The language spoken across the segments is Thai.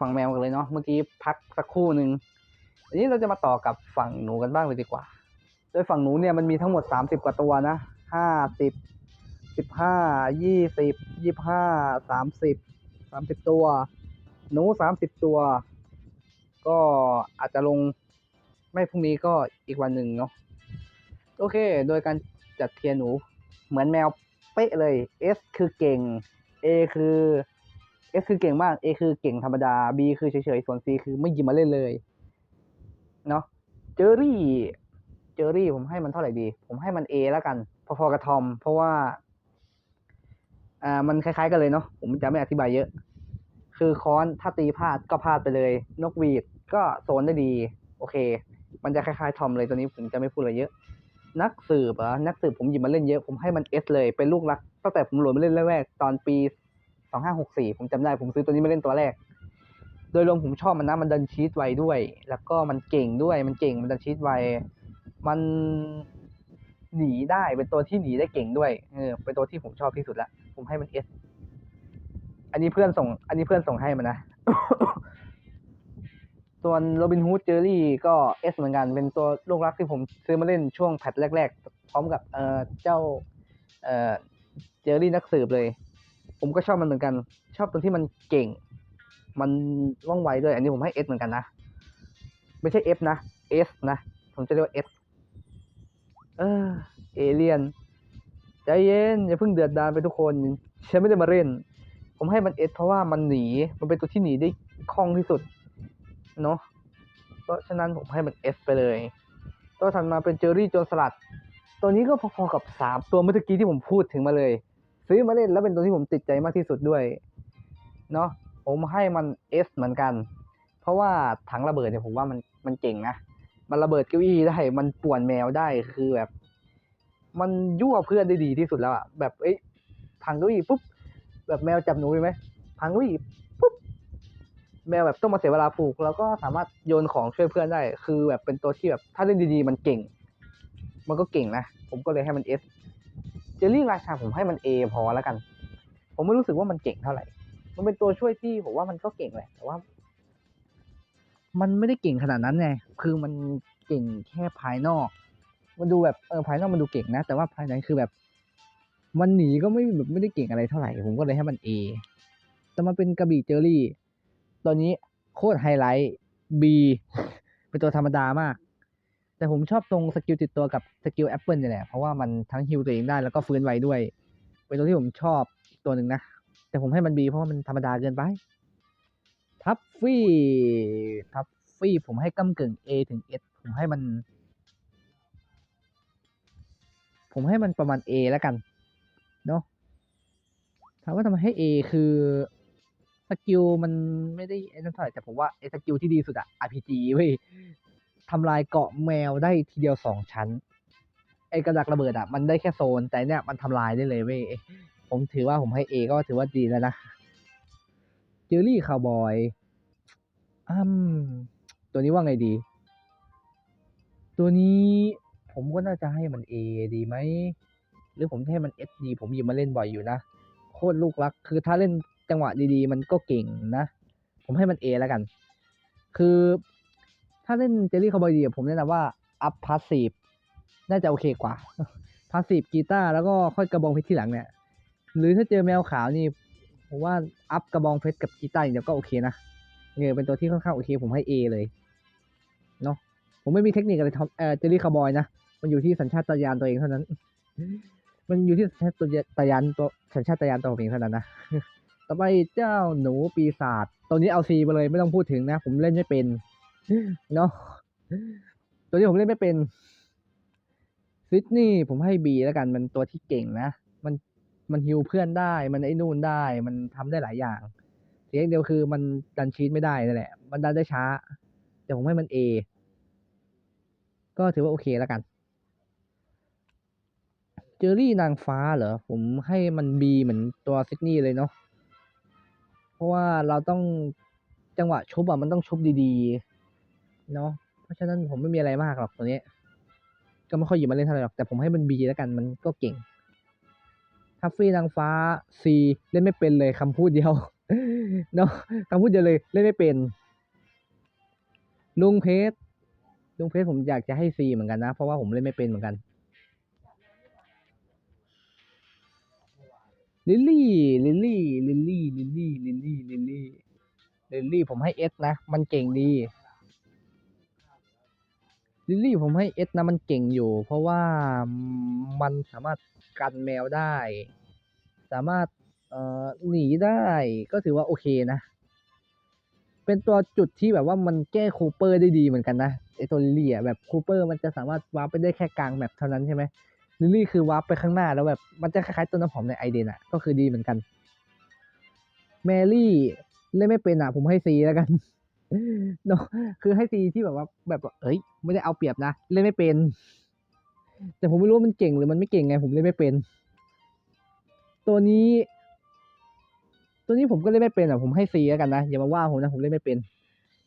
ฝั่งแมวกันเลยเนาะเมื่อกี้พักสักครู่หนึ่งอันนี้เราจะมาต่อกับฝั่งหนูกันบ้างเลยดีกว่า โดยฝั่งหนูเนี่ยมันมีทั้งหมดสามสิบกว่าตัวนะห้าสิบสิบห้ายี่สิบยี่ห้าสามสิบสามสิบตัว หนูสามสิบตัว ก็อาจจะลงไม่พรุ่งนี้ก็อีกวันหนึ่งเนาะโอเค โดยการจัดเทียร์หนูเหมือนแมวเป๊ะเลย S คือเก่ง A คือ S คือเก่งมาก A คือเก่งธรรมดา B คือเฉยๆ ส่วน C คือไม่หยิบมาเล่นเลย เนาะเจอรี่ เจอรี่ผมให้มันเท่าไหร่ดี ผมให้มัน A แล้วกัน พอๆกับทอม เพราะว่า อ่า มันคล้ายๆ กันเลยเนาะ ผมจะไม่อธิบายเยอะ คือค้อนถ้าตีพลาดก็พลาดไปเลย นกหวีดก็โซนได้ดี โอเค มันจะคล้ายๆทอมเลยตัวนี้ผมจะไม่พูดอะไรเยอะ นักสืบเหรอะนักสืบผมหยิบมาเล่นเยอะ ผมให้มันเอสเลย เป็นลูกรัก ตั้งแต่ผมโหลดมาเล่นแรกๆ ตอนปี สองห้าหกสี่ผมจำได้ผมซื้อตัวนี้มาเล่นตัวแรก โดยรวมผมชอบมันนะมันดันชีตไวด้วย แล้วก็มันเก่งด้วยมันเก่งมันดันชีตไวมันหนีได้เป็นตัวที่หนีได้เก่งด้วยเออเป็นตัวที่ผมชอบที่สุดละผมให้มันเอสอันนี้เพื่อนส่ง อันนี้เพื่อนส่งให้มันนะ ส่วนโรบินฮูดเจอรี่ก็เอสเหมือนกัน เป็นตัวลูกรักที่ผมซื้อมาเล่นช่วงแพทแรก ๆ พร้อมกับเอ่อเจ้า เอ่อเจอรี่นักสืบเลย ผมก็ชอบมันเหมือนกัน ชอบตรงที่มันเก่ง มันว่องไวด้วย อันนี้ผมให้เอสเหมือนกันนะ ไม่ใช่เอฟนะเอสนะ ผมจะเรียกว่าเอสเออเอเลียนใจเย็นอย่าเพิ่งเดือดดานไปทุกคนฉันไม่ได้มาเล่น ผมให้มันเอสเพราะว่ามันหนี มันเป็นตัวที่หนีได้คล่องที่สุด เนาะเพราะฉะนั้นผมให้มัน S ไปเลยตัวถัดมาเป็นเจอรี่โจนสลัด ตัวนี้ก็พอๆกับสามตัวเมื่อกี้ที่ผมพูดถึงมาเลย ซื้อมาเล่นแล้วเป็นตัวที่ผมติดใจมากที่สุดด้วยเนาะผมให้มัน S เหมือนกัน เพราะว่าถังระเบิดเนี่ยผมว่ามันมันเก่งนะมันระเบิดเก้าอี้ได้มันป่วนแมวได้คือแบบ มันยั่วเพื่อนได้ดีที่สุดแล้วอะแบบเอ้ยพังเก้าอี้ปุ๊บแบบแมวจับหนูไปไหมพังเก้าอี้ปุ๊บแมวแบบต้องมาเสียเวลาปลูก แล้วก็สามารถโยนของช่วยเพื่อนได้ คือแบบเป็นตัวที่แบบถ้าเล่นดีๆ มันเก่ง มันก็เก่งนะ ผมก็เลยให้มัน S เจลลี่ราชาผมให้มัน A พอแล้วกัน ผมไม่รู้สึกว่ามันเก่งเท่าไหร่ มันเป็นตัวช่วยที่ผมว่ามันก็เก่งแหละแต่ว่า มันไม่ได้เก่งขนาดนั้นไงคือมันเก่งแค่ภายนอก มันดูแบบเออภายนอกมันดูเก่งนะ แต่ว่าภายในคือแบบ มันหนีก็ไม่แบบไม่ได้เก่งอะไรเท่าไหร่ ผมก็เลยให้มัน A แต่มันเป็นกระบี่เจอรี่ตัวนี้โคตรไฮไลท์ B เป็นตัวธรรมดามาก แต่ผมชอบตรงสกิลติดตัวกับสกิลแอปเปิลนี่แหละ เพราะว่ามันทั้งฮิลตัวเองได้แล้วก็ฟื้นไวด้วย เป็นตัวที่ผมชอบตัวหนึ่งนะ แต่ผมให้มัน B เพราะว่ามันธรรมดาเกินไป ทัฟฟี่ทัฟฟี่ผมให้ก้ากึ่ง A ถึง S ผมให้มัน ผมให้มันประมาณ A แล้วกัน เนาะถามว่าทำไมให้ A คือสกิลมันไม่ได้ไอ้นั่นเท่าไหร่แต่ผมว่าไอ้สกิลที่ดีสุดอะ RPG เว้ย ทำลายเกาะแมวได้ทีเดียวสองชั้น ไอ้กระดักระเบิดอะมันได้แค่โซน แต่เนี่ยมันทำลายได้เลยเว้ยผมถือว่าผมให้ A ก็ถือว่าดีแล้วนะเจอรี่คาวบอยอืมตัวนี้ว่าไงดี ตัวนี้ผมก็น่าจะให้มัน A ดีไหม หรือผมให้มัน S ดีผมหยิบมาเล่นบ่อยอยู่นะ โคตรลูกรัก คือถ้าเล่นจังหวะดีๆ มันก็เก่งนะ ผมให้มัน A แล้วกัน คือ ถ้าเล่นเจลลี่คาร์บอยดีผมแนะนำว่าอัพพาสซีฟน่าจะโอเคกว่าพาสซีฟกีตาร์แล้วก็ค่อยกระบองเพชรที่หลังเนี่ย หรือถ้าเจอแมวขาวนี่ผมว่าอัพกระบองเพชรกับกีตาร์อย่างเดียวก็โอเคนะเนี่ยเป็นตัวที่ค่อนข้างโอเค ผมให้ A เลยเนาะผมไม่มีเทคนิคอะไรทำเออเจลลี่คาร์บอยนะ มันอยู่ที่สัญชาตญาณตัวเองเท่านั้น มันอยู่ที่สัญชาตญาณตัวสัญชาตญาณตัวผมเองเท่านั้นนะ ต่อไปเจ้าหนูปีศาจตัวนี้เอาซีไปเลยไม่ต้องพูดถึงนะ ผมเล่นไม่เป็น เนาะตัวนี้ผมเล่นไม่เป็นซิดนี่ผมให้บีแล้วกันมันตัวที่เก่งนะ มันมันฮิวเพื่อนได้ มันไอ้นู่นได้ มันทำได้หลายอย่างเสียงเดียวคือมันดันชีตไม่ได้นั่นแหละ มันดันได้ช้า แต่ผมให้มันเอก็ถือว่าโอเคแล้วกัน เจอรี่นางฟ้าเหรอ ผมให้มันบีเหมือนตัวซิดนีย์เลยเนาะเพราะว่าเราต้องจังหวะชุบอะมันต้องชุบดีๆ เนาะเพราะฉะนั้นผมไม่มีอะไรมากหรอกตัวนี้ ก็ไม่ค่อยหยิบมาเล่นเท่าไหร่หรอกแต่ผมให้มันบีแล้วกันมันก็เก่งทัฟฟี่นางฟ้าซีเล่นไม่เป็นเลยคำพูดเดียวเนาะคำพูดเดียวเลยเล่นไม่เป็น ลุงเพชรลุงเพชรผมอยากจะให้ซีเหมือนกันนะ เพราะว่าผมเล่นไม่เป็นเหมือนกันลิลลี่ลิลลี่ลิลลี่ลิลลี่ลิลลี่ลิลลี่ลิลลี่ผมให้เอสนะ มันเก่งดี ลิลลี่ผมให้เอสนะมันเก่งอยู่ เพราะว่ามันสามารถกันแมวได้ สามารถหนีได้ก็ถือว่าโอเคนะ เป็นตัวจุดที่แบบว่ามันแก้คูเปอร์ได้ดีเหมือนกันนะไอตัวลิลลี่อะแบบคูเปอร์มันจะสามารถวาร์ปไปได้แค่กลางแมปเท่านั้นใช่ไหมลิลลี่คือวาร์ปไปข้างหน้าแล้วแบบมันจะคล้ายๆตัวน้ำหอมในไอเดนอะก็คือดีเหมือนกัน แมรี่เล่นไม่เป็นอะผมให้ซีแล้วกัน เนาะคือให้ซีที่แบบว่า แบบว่าเอ้ย ไม่ได้เอาเปรียบนะ เล่นไม่เป็น แต่ผมไม่รู้ว่ามันเก่งหรือมันไม่เก่งไง ผมเล่นไม่เป็น ตัวนี้ ตัวนี้ผมก็เล่นไม่เป็นอะ ผมให้ซีแล้วกันนะ อย่ามาว่าผมนะ ผมเล่นไม่เป็น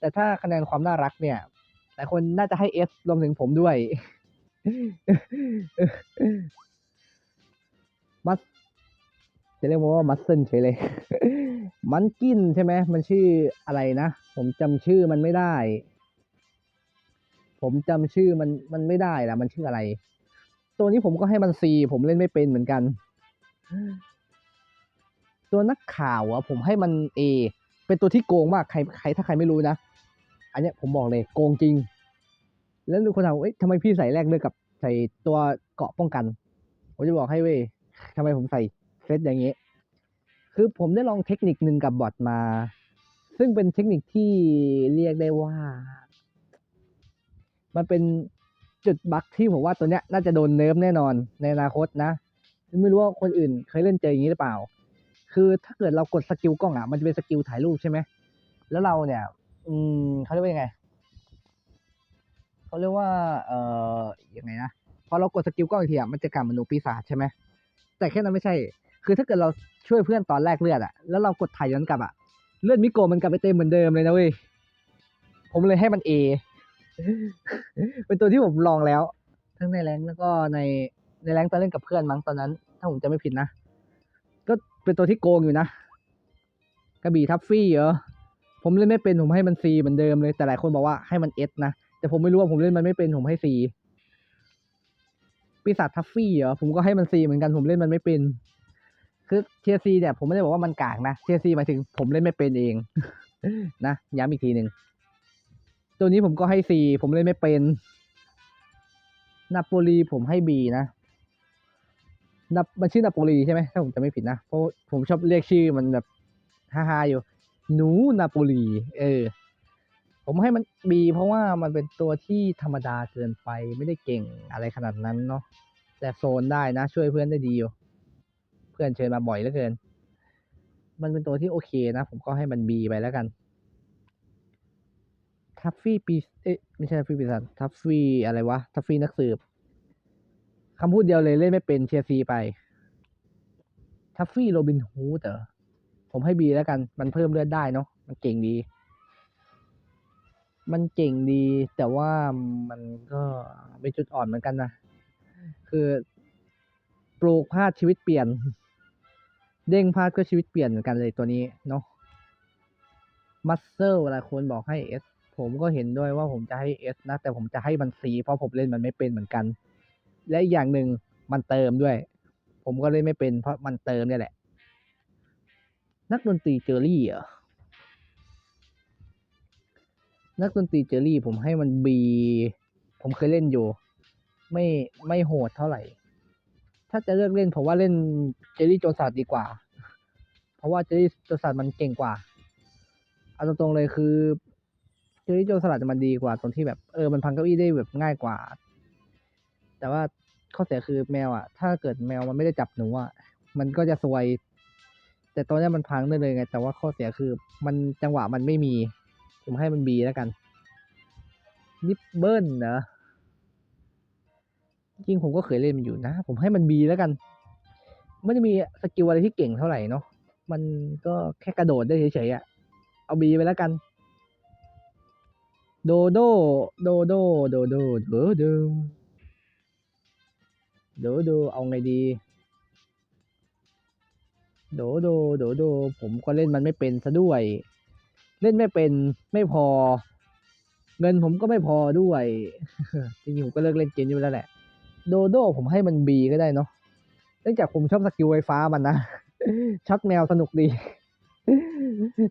แต่ถ้าคะแนนความน่ารักเนี่ยหลายคนน่าจะให้เอสรวมถึงผมด้วย มัส จะเรียกว่ามัสเซนเฉยเลย มันกินใช่ไหม มันชื่ออะไรนะ ผมจำชื่อมันไม่ได้ ผมจำชื่อมันมันไม่ได้ละมันชื่ออะไร ตัวนี้ผมก็ให้มันซีผมเล่นไม่เป็นเหมือนกัน ตัวนักข่าวอะผมให้มันเอเป็นตัวที่โกงมากใครใครถ้าใครไม่รู้นะ อันเนี้ยผมบอกเลยโกงจริง แล้วดูคนถามว่าเอ๊ะทำไมพี่ใส่แรกเลือกกับใส่ตัวเกาะป้องกัน ผมจะบอกให้เว้ยทำไมผมใส่ เซตอย่างนี้ คือผมได้ลองเทคนิคหนึ่งกับบอทมา ซึ่งเป็นเทคนิคที่เรียกได้ว่า มันเป็นจุดบั๊กที่ผมว่าตัวเนี้ยน่าจะโดนเนิร์ฟแน่นอนในอนาคตนะไม่รู้ว่าคนอื่นเคยเล่นเจออย่างนี้หรือเปล่า คือถ้าเกิดเรากดสกิลกล้องอะ มันจะเป็นสกิลถ่ายรูปใช่ไหม แล้วเราเนี่ย อืมเขาเรียกว่ายังไง เขาเรียกว่า เอ่อยังไงนะ พอเรากดสกิลกล้องอีกทีอะ มันจะกลับมาหนูปีศาจใช่ไหม แต่แค่นั้นไม่ใช่ คือถ้าเกิดเราช่วยเพื่อนตอนแรกเลือดอะแล้วเรากดถ่ายย้อนกลับอะเลือดมิโกะมันกลับไปเต็มเหมือนเดิมเลยนะเว้ยผมเลยให้มันเอเป็นตัวที่ผมลองแล้ว ทั้งในแรงแล้วก็ในในแรงตอนเล่นกับเพื่อนมั้งตอนนั้น ถ้าผมจะไม่ผิดนะ ก็เป็นตัวที่โกงอยู่นะกระบี่ทัฟฟี่เหรอผมเล่นไม่เป็นผมให้มันซีเหมือนเดิมเลย แต่หลายคนบอกว่าให้มันเอสนะแต่ผมไม่รู้ว่าผมเล่นมันไม่เป็นผมให้ซีปีศาจทัฟฟี่เหรอผมก็ให้มันซีเหมือนกันผมเล่นมันไม่เป็น คือเทียซีเนี่ยผมไม่ได้บอกว่ามันกากนะเทียซีหมายถึงผมเล่นไม่เป็นเอง นะย้ำอีกทีหนึ่งตัวนี้ผมก็ให้ซีผมเล่นไม่เป็นนาโปลีผมให้บีนะนามันชื่อนาโปลีใช่ไหมถ้าผมจะไม่ผิดนะเพราะผมชอบเรียกชื่อมันแบบฮ่าๆอยู่ หนูนาโปลี เออ ผมให้มันบีเพราะว่ามันเป็นตัวที่ธรรมดาเกินไปไม่ได้เก่งอะไรขนาดนั้นเนาะแต่โซนได้นะ ช่วยเพื่อนได้ดีอยู่ พื่อนเชิญมาบ่อยเหลือเกิน มันเป็นตัวที่โอเคนะ ผมก็ให้มันบีไปแล้วกัน ทัฟฟี่ปีเอ๊ะไม่ใช่ทัฟฟี่ปีศาจทัฟฟี่อะไรวะ ทัฟฟี่นักสืบคำพูดเดียวเลยเล่นไม่เป็นเชียร์ซีไป ทัฟฟี่โรบินฮูดเหรอผมให้บีแล้วกัน มันเพิ่มเลือดได้เนาะ มันเก่งดี มันเก่งดี แต่ว่ามันก็เป็นจุดอ่อนเหมือนกันนะ คือปลูกพลาดชีวิตเปลี่ยน เด้งพลาดก็ชีวิตเปลี่ยนเหมือนกันเลยตัวนี้เนาะมัสเซลหลายคนบอกให้เอสผมก็เห็นด้วยว่าผมจะให้เอสนะ แต่ผมจะให้มันซีเพราะผมเล่นมันไม่เป็นเหมือนกัน และอีกอย่างหนึ่งมันเติมด้วย ผมก็เล่นไม่เป็นเพราะมันเติมเนี่ยแหละ นักดนตรีเจอรี่เหรอนักดนตรีเจอรี่ผมให้มันบีผมเคยเล่นอยู่ ไม่ไม่โหดเท่าไหร่ ถ้าจะเลือกเล่นผมว่าเล่นเจอรี่โจนสัตดีกว่า เพราะว่าเจอรี่โจนสัตมันเก่งกว่าเอาตรงๆเลยคือเจอรี่โจนสลัดมันดีกว่าตรงที่แบบเออมันพังเก้าอี้ได้แบบง่ายกว่า แต่ว่าข้อเสียคือแมวอะ ถ้าเกิดแมวมันไม่ได้จับหนูอะมันก็จะซวย แต่ตอนนี้มันพังได้เลยไง แต่ว่าข้อเสียคือมันจังหวะมันไม่มี ผมให้มันบีแล้วกันนิปเบิลเนอะ จริงผมก็เคยเล่นมันอยู่นะ ผมให้มันบีแล้วกัน ไม่ได้มีสกิลอะไรที่เก่งเท่าไหร่เนาะมันก็แค่กระโดดได้เฉยๆอะเอาบีไปแล้วกัน โดโดโดโดโดโดโดโดโดโดเอาไงดี โดโดโดโดผมก็เล่นมันไม่เป็นซะด้วย เล่นไม่เป็นไม่พอ เงินผมก็ไม่พอด้วย จริงๆผมก็เลิกเล่นเกมนี้ไปแล้วแหละ โดโดผมให้มันบีก็ได้เนาะเนื่องจากผมชอบสกิลไฟฟ้ามันนะช็อตแมวสนุกดี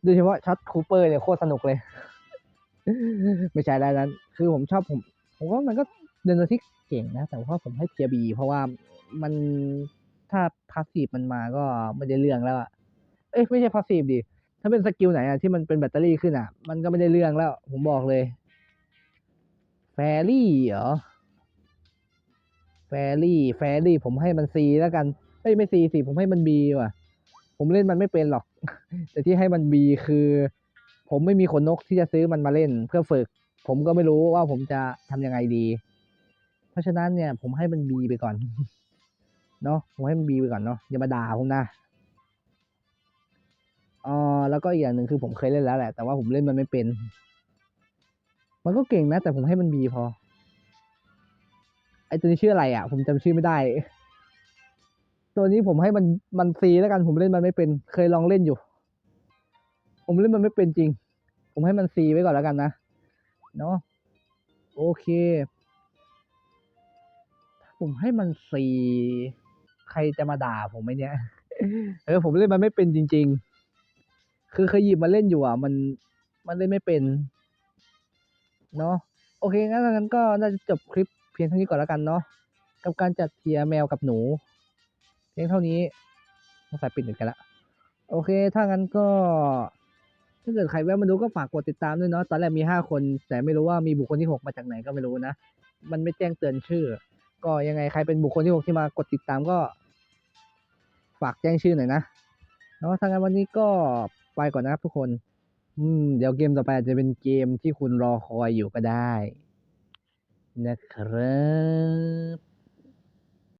โดยเฉพาะช็อตคูเปอร์เนี่ยโคตรสนุกเลย ไม่ใช่แล้วนั้น คือผมชอบผม ผมว่ามันก็เดนที่เก่งนะ แต่ว่าผมให้เทียบีเพราะว่ามันถ้าพาสซีฟมันมาก็ไม่ได้เรื่องแล้วอะเอ้ยไม่ใช่พาสซีฟดิ ถ้าเป็นสกิลไหนอะที่มันเป็นแบตเตอรี่ขึ้นอะมันก็ไม่ได้เรื่องแล้ว ผมบอกเลย แฟรี่เหรอ แฟรี่แฟรี่ผมให้มันซีแล้วกันเอ้ยไม่ซีสิผมให้มันบีว่ะ ผมเล่นมันไม่เป็นหรอก แต่ที่ให้มันบีคือ ผมไม่มีขนนกที่จะซื้อมันมาเล่นเพื่อฝึก ผมก็ไม่รู้ว่าผมจะทำยังไงดี เพราะฉะนั้นเนี่ย ผมให้มันบีไปก่อนเนาะผมให้มันบีไปก่อนเนาะอย่ามาด่าผมนะอ๋อแล้วก็อีกอย่างหนึ่งคือผมเคยเล่นแล้วแหละ แต่ว่าผมเล่นมันไม่เป็น มันก็เก่งนะ แต่ผมให้มันบีพอ ไอตัวนี้ชื่ออะไรอะ ผมจำชื่อไม่ได้ ตัวนี้ผมให้มันมันซีแล้วกันผมเล่นมันไม่เป็น เคยลองเล่นอยู่ ผมเล่นมันไม่เป็นจริง ผมให้มันซีไว้ก่อนแล้วกันนะเนาะโอเคถ้าผมให้มันซีใครจะมาด่าผมไหมเนี่ยเออผมเล่นมันไม่เป็นจริง ๆ คือเคยหยิบมาเล่นอยู่อะ มันมันเล่นไม่เป็น เนาะโอเคงั้นงั้นก็น่าจะจบคลิป พียงเท่านี้ก่อนแล้วกันเนาะกับการจัดเทียแมวกับหนู เพียงเท่านี้ต้องใส่ปิดหนึ่งกันละโอเค ถ้างั้นก็ ถ้าเกิดใครแวะมาดูก็ฝากกดติดตามด้วยเนาะตอนแรกมีห้าคน แต่ไม่รู้ว่ามีบุคคลที่หกมาจากไหนก็ไม่รู้นะ มันไม่แจ้งเตือนชื่อ ก็ยังไงใครเป็นบุคคลที่หกที่มากดติดตามก็ ฝากแจ้งชื่อหน่อยนะเนาะถ้างั้นวันนี้ก็ไปก่อนนะครับทุกคน อืม เดี๋ยวเกมต่อไปอาจจะเป็นเกมที่คุณรอคอยอยู่ก็ได้ นะครับ